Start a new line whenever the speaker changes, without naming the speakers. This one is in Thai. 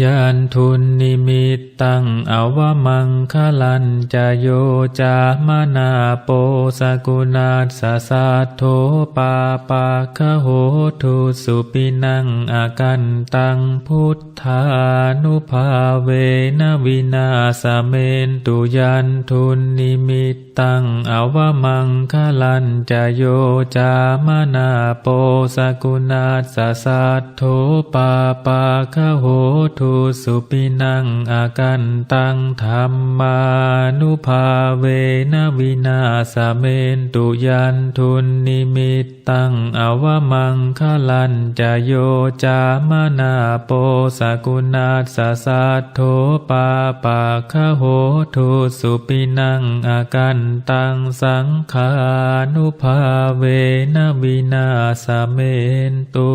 ยันทุนนิมิตตังอวมังคลันจะโยจามนาโปสกุณาสสะโทปาปาคโหทุสุปินังอากันตังพุทธานุภาเวนวินาสเมนตุยันทุนนิมิตตังอวมังคลันจะโยจามนาโปสกุณาสสะโทปาปาคโหทุสุปินังอากันตังธรรมานุภาเวนวินาสเมนตุยันทุนนิมิตตังอวมังคลันจะโยจามนาโปสกุณาสสะโทปาปาคะโหทุสุปินังอากันตังสังขานุภาเวนวินาสเมนตุ